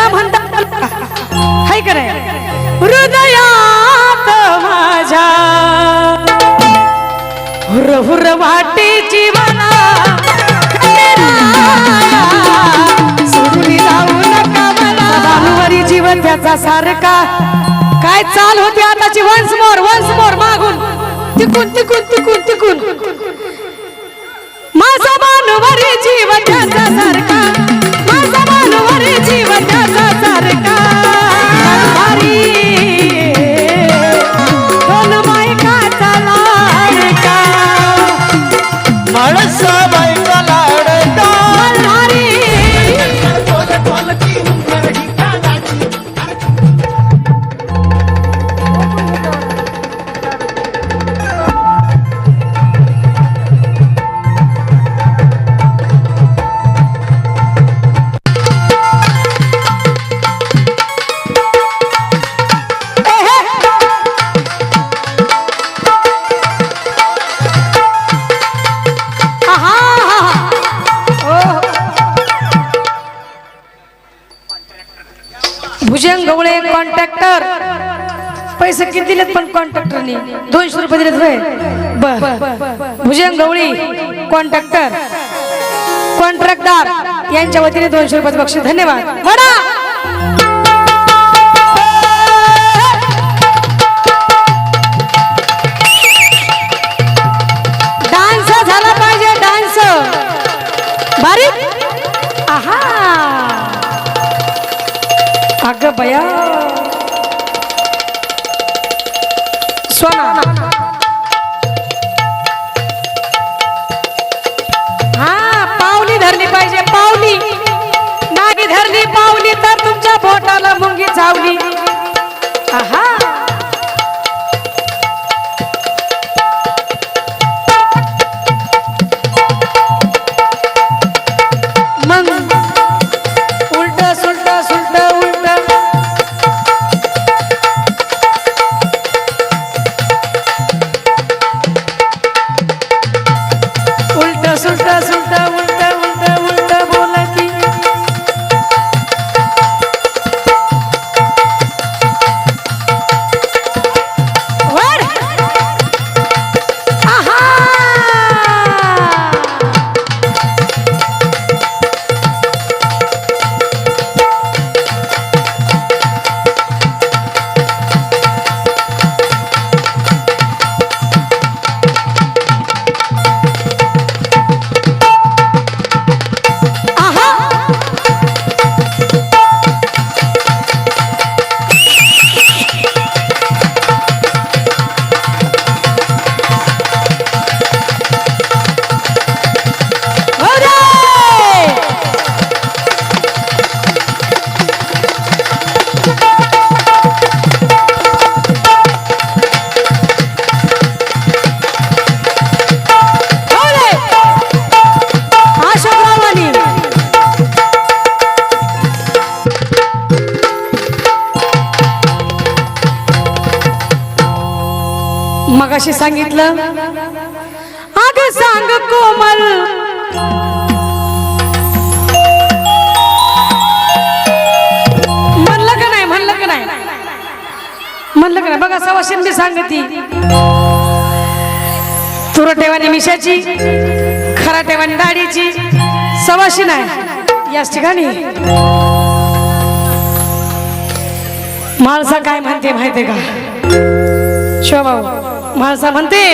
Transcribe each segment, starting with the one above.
त्याला म्हणतात हाय करे हृदयात माझ्या हुर हुर वाटेची मला. भानुवारी जीवन त्याचा सारखा. काय चाल होती आताची? वन्स मोर वन्स मोर मागून. तिकून तिकून तिकून तिकून. माझा भानुवारी जीवन त्याचा सारखा. भुजंग गवळे कॉन्ट्रॅक्टर. पैसे किती दिलेत पण कॉन्ट्रॅक्टरनी? दोनशे रुपये दिलेत होय. बर भुजंग गवळी कॉन्ट्रॅक्टर. कॉन्ट्रॅक्टदार यांच्या वतीने दोनशे रुपयाचं बक्षीस. धन्यवाद. म्हणा अग सोना. हा पावली धरली पाहिजे पावली. नागी धरली पावली तर तुमच्या बोटाला मुंगी चावली. मगाशी सांगितलं? अग सांग कोमल. म्हणलं का नाही म्हणलं का नाही? म्हणलं का नाही? बघा सवा शिंदे सांगती. तुरटेवानी मिशाची खराटेवानी दाढीची सवाशी नाही. याच ठिकाणी. माणसं काय म्हणते माहितीये का? शिवभाऊ माळसा म्हणते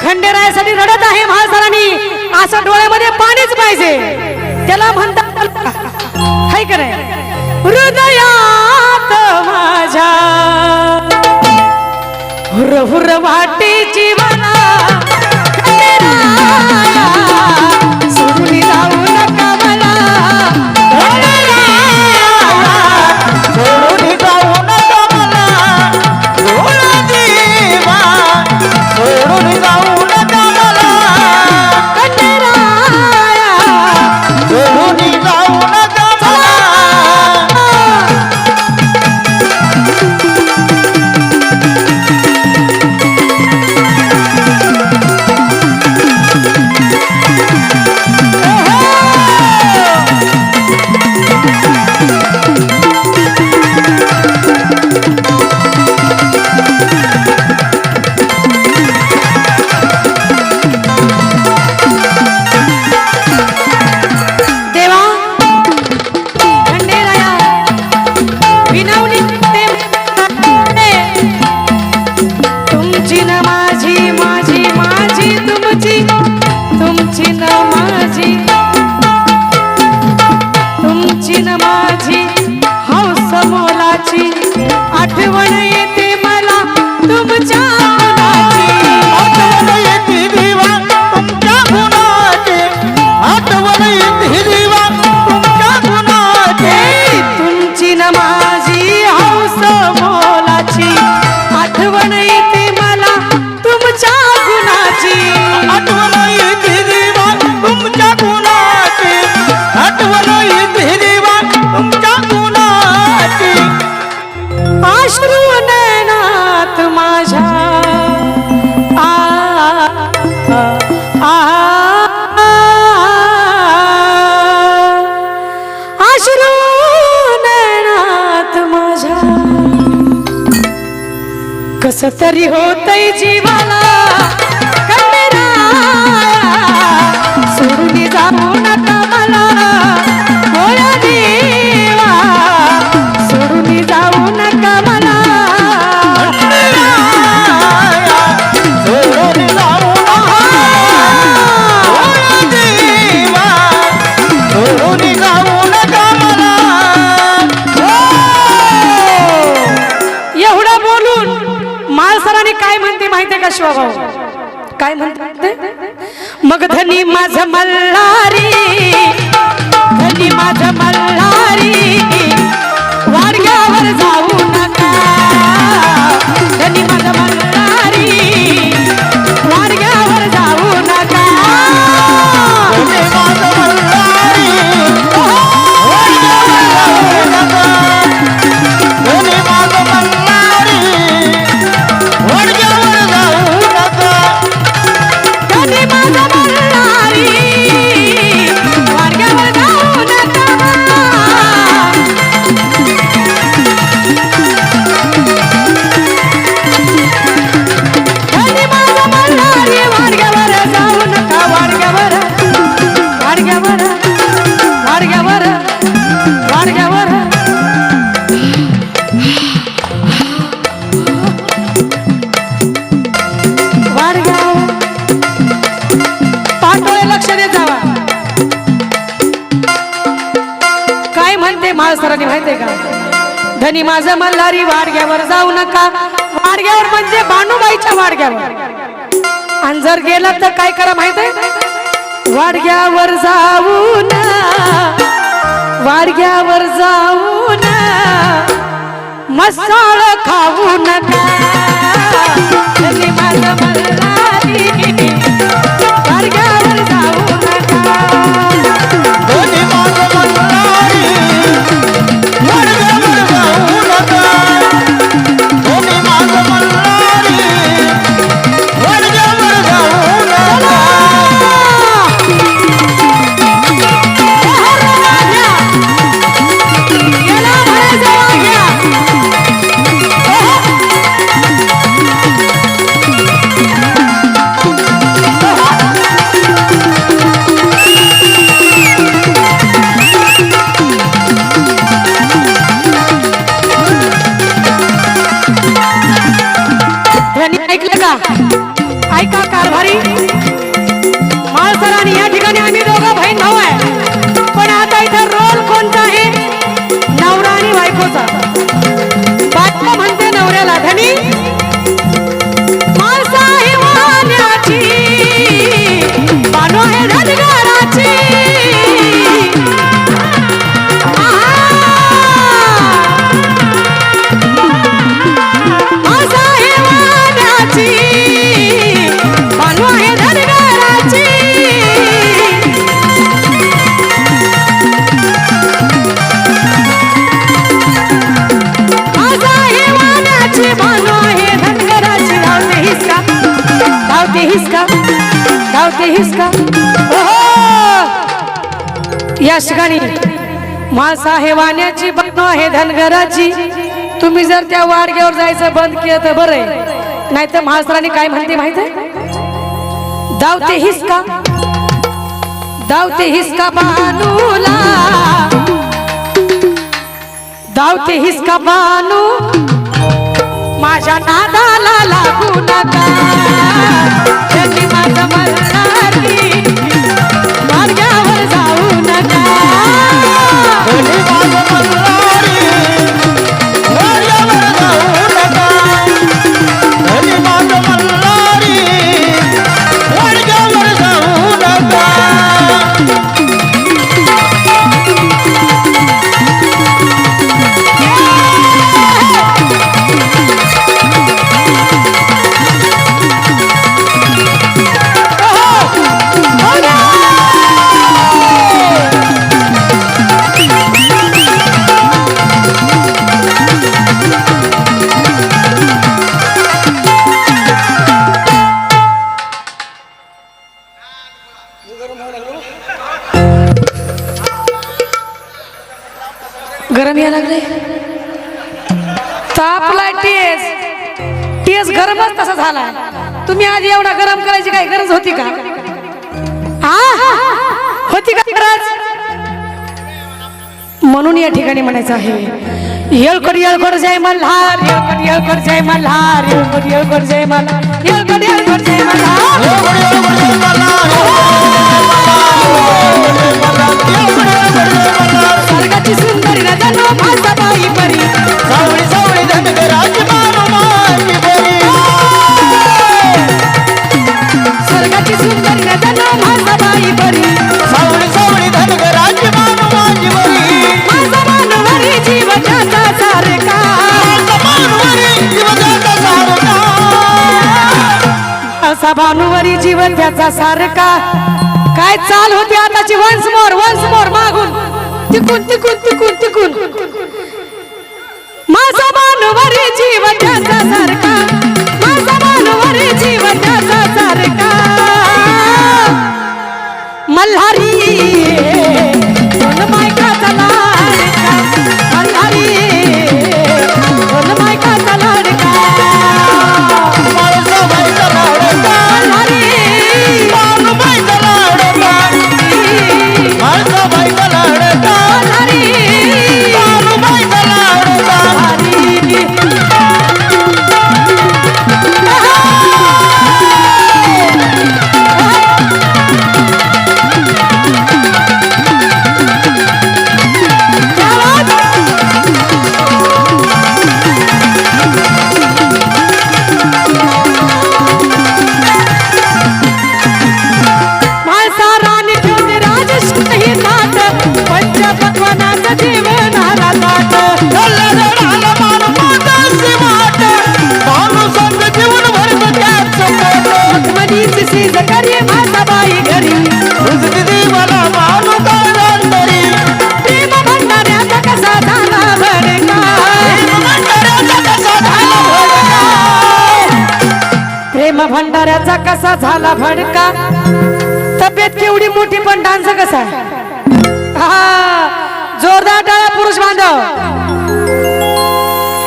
खंडेरायासाठी रडत आहे महासराणी असं डोळ्यामध्ये पाणीच पाहिजे. त्याला म्हणतात काय करे हृदयात माझ्या हुर हुर वाटीची मला कस तरी होतय जीवाला? महाराजांनी माहितीये का? धनी माझा मल्हारी वाडग्यावर जाऊ नका. वाडग्यावर म्हणजे बाणूबाईच्या वाडग्यावर. आणि जर गेलं तर काय करा माहितीये? वाडग्यावर जाऊ ना. वाडग्यावर जाऊ ना. मसाळ खाऊ नका. धनी मल्हारी ऐका ऐका कारभारी. माळसराणी या ठिकाणी आम्ही दोघं बहीण भाऊ आहे. या ठिकाणी माळसा हे वाण्याची बानो आहे धनगराची. तुम्ही जर त्या वाडग्यावर जायचं बंद केलं तर बरं आहे. नाही तर महासराने काय म्हणते माहीत आहे? धावते हिसका. धावते हिसका बानूला. धावते हिसका बानू. माझ्या नादाला तुम्ही आधी एवढा गरम करायची काही गरज होती का? हा होती का गरज? म्हणून या ठिकाणी म्हणायचं आहे येळकड येळकर जय मल्हार येळकर येळकर जय मल्हार येळकड येळकर जय मल्हार येळकर येळकर जय मल्हार. आता भानुवरी जीव त्याचा सारखा. काय चाल होती आताची? वन्स मोर वन्स मोर मागून. तिकून तिकून तिकून तिकून. माझा भानुवरी जीव त्याचा सारखा. प्रेम कसा झाला भडका? तब्येत केवढी मोठी पण डान्स कसा हा जोरदार टाळा पुरुष बांधव.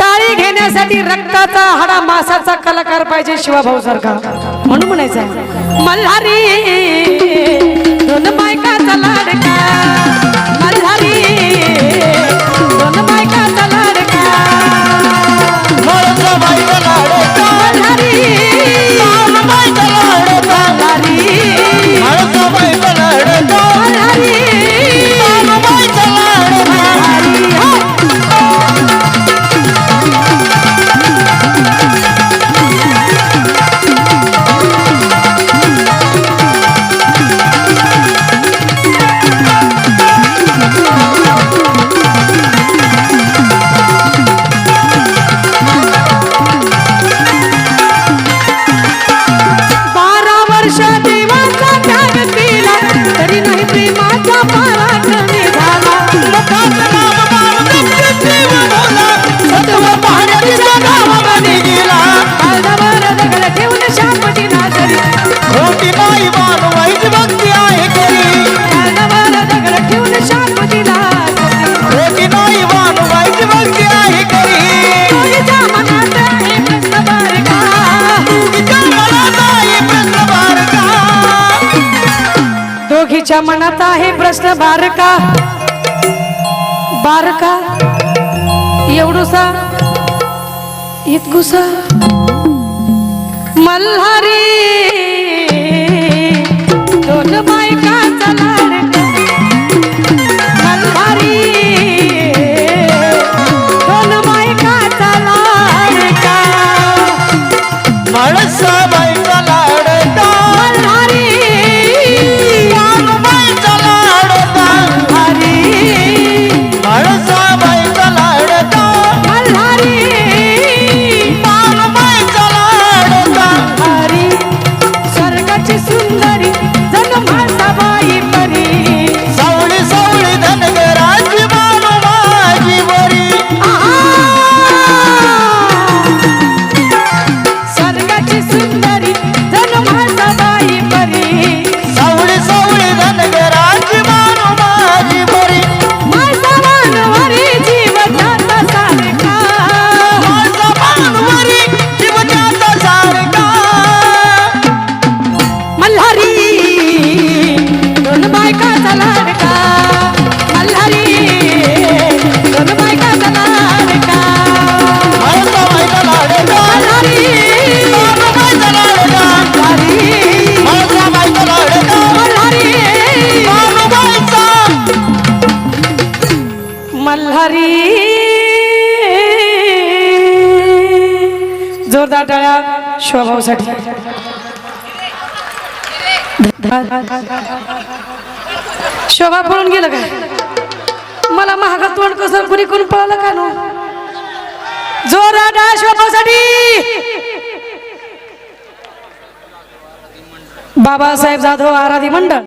टाळी घेण्यासाठी रक्ताचा हाडा मासाचा कलाकार पाहिजे शिवाभाऊ सारखा म्हणून म्हणायचं मल्हारी. प्रश्न बारका. बारका. एवढूसा. इतकुसा. मल्हारी. शिवाभाऊसाठी शोभा पळून गेलं का मला महागात तोंड कसं कुणी कुणी पळालं का नो? जोरात शोभासाठी. बाबासाहेब जाधव आराधी मंडळ.